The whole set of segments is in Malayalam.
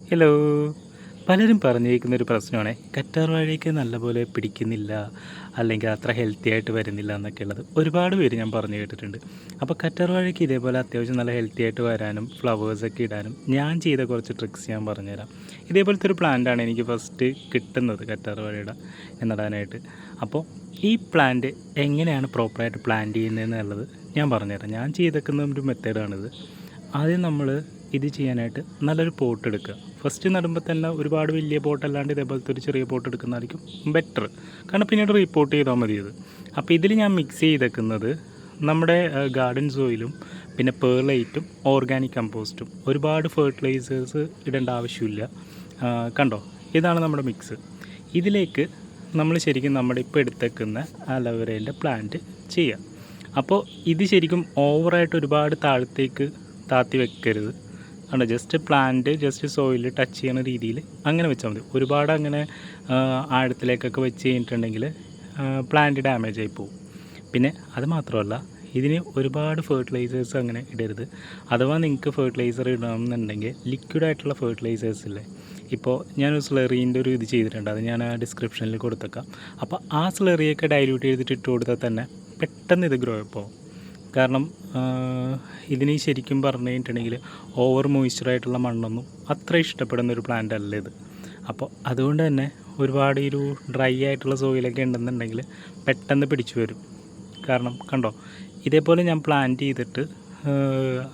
ഹലോ പലരും പറഞ്ഞിരിക്കുന്ന ഒരു പ്രശ്നമാണ്. കറ്റാർ വാഴയ്ക്ക് നല്ലപോലെ പിടിക്കുന്നില്ല അല്ലെങ്കിൽ അത്ര ഹെൽത്തി ആയിട്ട് വരുന്നില്ല എന്നൊക്കെ ഉള്ളത്. ഒരുപാട് പേര് ഞാൻ പറഞ്ഞു കേട്ടിട്ടുണ്ട്. അപ്പോൾ കറ്റാർ വാഴയ്ക്ക് ഇതേപോലെ അത്യാവശ്യം നല്ല ഹെൽത്തി ആയിട്ട് വരാനും ഫ്ലവേഴ്സൊക്കെ ഇടാനും ഞാൻ ചെയ്ത കുറച്ച് ട്രിക്സ് ഞാൻ പറഞ്ഞുതരാം. ഇതേപോലത്തെ ഒരു പ്ലാന്റാണ് എനിക്ക് ഫസ്റ്റ് കിട്ടുന്നത് കറ്റാർ വാഴയുടെ എന്നിടാനായിട്ട് അപ്പോൾ ഈ പ്ലാന്റ് എങ്ങനെയാണ് പ്രോപ്പറായിട്ട് പ്ലാന്റ് ചെയ്യുന്നത് എന്നുള്ളത് ഞാൻ പറഞ്ഞുതരാം. ഞാൻ ചെയ്തേക്കുന്ന ഒരു മെത്തേഡാണിത് ആദ്യം നമ്മൾ ഇത് ചെയ്യാനായിട്ട് നല്ലൊരു പോട്ട് എടുക്കുക. ഫസ്റ്റ് നടുമ്പോൾ തന്നെ ഒരുപാട് വലിയ പോട്ട് അല്ലാണ്ട് ഇതേപോലത്തെ ഒരു ചെറിയ പോട്ട് എടുക്കുന്നതായിരിക്കും ബെറ്റർ കാരണം പിന്നീട് റിപ്പോർട്ട് ചെയ്താൽ മതി ഇത്. അപ്പോൾ ഇതിൽ ഞാൻ മിക്സ് ചെയ്തേക്കുന്നത് നമ്മുടെ ഗാർഡൻ സോയിലും പിന്നെ പേർലൈറ്റും ഓർഗാനിക് കമ്പോസ്റ്റും ഒരുപാട് ഫെർട്ടിലൈസേഴ്സ് ഇടേണ്ട ആവശ്യമില്ല. കണ്ടോ? ഇതാണ് നമ്മുടെ മിക്സ് ഇതിലേക്ക് നമ്മൾ ശരിക്കും നമ്മുടെ ഇപ്പോൾ എടുത്തേക്കുന്ന അലവരേന്റെ പ്ലാന്റ് ചെയ്യാം അപ്പോൾ ഇത് ശരിക്കും ഓവറായിട്ട് ഒരുപാട് താഴത്തേക്ക് താത്തി വെക്കരുത്. ആണ്. Just plant just soil touch ചെയ്യുന്ന രീതിയിൽ അങ്ങനെ വെച്ചാൽ മതി. ഒരുപാട് അങ്ങനെ ആഴത്തിലേക്കൊക്കെ വെച്ച് കഴിഞ്ഞിട്ടുണ്ടെങ്കിൽ പ്ലാന്റ് ഡാമേജ് ആയി പോകും. പിന്നെ അത് മാത്രമല്ല ഇതിന് ഒരുപാട് ഫെർട്ടിലൈസേഴ്സ് അങ്ങനെ ഇടരുത്. അഥവാ നിങ്ങൾക്ക് ഫെർട്ടിലൈസർ ഇടണമെന്നുണ്ടെങ്കിൽ ലിക്വിഡ് ആയിട്ടുള്ള ഫെർട്ടിലൈസേഴ്സ് ഇല്ലേ? ഇപ്പോൾ ഞാൻ സ്ലറീന്റെ ഒരു ഇത് ചെയ്തിട്ടുണ്ട്. അത് ഞാൻ ആ ഡിസ്ക്രിപ്ഷനിൽ കൊടുത്തേക്കാം. അപ്പോൾ ആ സ്ലറിയൊക്കെ ഡൈല്യൂട്ട് ചെയ്തിട്ട് ഇട്ട് കൊടുത്താൽ തന്നെ പെട്ടെന്ന് ഇത് ഗ്രോ പോകും കാരണം ഇതിന് ശരിക്കും പറഞ്ഞു കഴിഞ്ഞിട്ടുണ്ടെങ്കിൽ ഓവർ മോയ്സ്ചറായിട്ടുള്ള മണ്ണൊന്നും അത്ര ഇഷ്ടപ്പെടുന്ന ഒരു പ്ലാന്റ് അല്ല ഇത്. അപ്പോൾ അതുകൊണ്ട് തന്നെ ഒരുപാട് ഒരു ഡ്രൈ ആയിട്ടുള്ള സോയിലൊക്കെ ഉണ്ടെന്നുണ്ടെങ്കിൽ പെട്ടെന്ന് പിടിച്ചു വരും. കാരണം കണ്ടോ ഇതേപോലെ ഞാൻ പ്ലാന്റ് ചെയ്തിട്ട്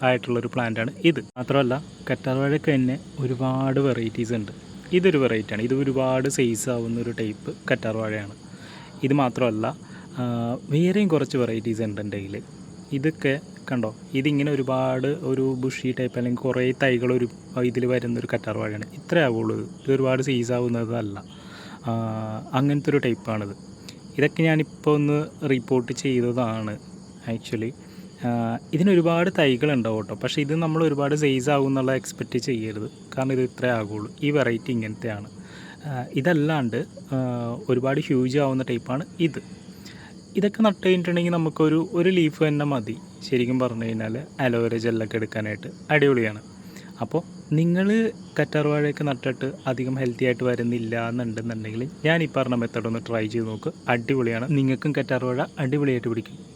ആയിട്ടുള്ളൊരു പ്ലാന്റാണ് ഇത്. മാത്രമല്ല കറ്റാർവാഴയ്ക്ക് തന്നെ ഒരുപാട് വെറൈറ്റീസ് ഉണ്ട്. ഇതൊരു വെറൈറ്റിയാണ് ഇത് ഒരുപാട് സൈസ് ആവുന്ന ഒരു ടൈപ്പ് കറ്റാർവാഴയാണ് ഇത് മാത്രമല്ല വേറെയും കുറച്ച് വെറൈറ്റീസ് ഉണ്ട് എന്റെ കയ്യിൽ ഇതൊക്കെ കണ്ടോ? ഇതിങ്ങനെ ഒരുപാട് ഒരു ബുഷി ടൈപ്പ് അല്ലെങ്കിൽ കുറേ തൈകൾ ഒരു ഇതിൽ വരുന്നൊരു കറ്റാർ വാഴയാണ്. ഇത്രേ ആവുള്ളൂ. ഇത് ഒരുപാട് സീസ് ആവുന്നതല്ല. അങ്ങനത്തെ ഒരു ടൈപ്പാണിത് ഇതൊക്കെ ഞാനിപ്പോൾ ഒന്ന് റിപ്പോർട്ട് ചെയ്തതാണ് ആക്ച്വലി ഇതിനൊരുപാട് തൈകളുണ്ടാവും കേട്ടോ. പക്ഷേ ഇത് നമ്മൾ ഒരുപാട് സൈസ് ആവും എന്നുള്ള എക്സ്പെക്റ്റ് ചെയ്യരുത്. കാരണം ഇത് ഇത്രേ ആകുള്ളൂ ഈ വെറൈറ്റി ഇങ്ങനത്തെയാണ്. ഇതല്ലാണ്ട് ഒരുപാട് ഹ്യൂജ് ആവുന്ന ടൈപ്പാണ് ഇത്. ഇതൊക്കെ നട്ട് കഴിഞ്ഞിട്ടുണ്ടെങ്കിൽ നമുക്കൊരു ഒരു ലീഫ് തന്നെ മതി. ശരിക്കും പറഞ്ഞു കഴിഞ്ഞാൽ അലോവേര ജെല്ലൊക്കെ എടുക്കാനായിട്ട് അടിപൊളിയാണ്. അപ്പോൾ നിങ്ങൾ കറ്റാർവാഴയൊക്കെ നട്ടിട്ട് അധികം ഹെൽത്തി ആയിട്ട് വരുന്നില്ല എന്നുണ്ടെന്നുണ്ടെങ്കിൽ ഞാൻ ഈ പറഞ്ഞ മെത്തേഡ് ഒന്ന് ട്രൈ ചെയ്ത് നോക്ക്. അടിപൊളിയാണ്. നിങ്ങൾക്കും കറ്റാർവാഴ അടിപൊളിയായിട്ട് പിടിക്കും.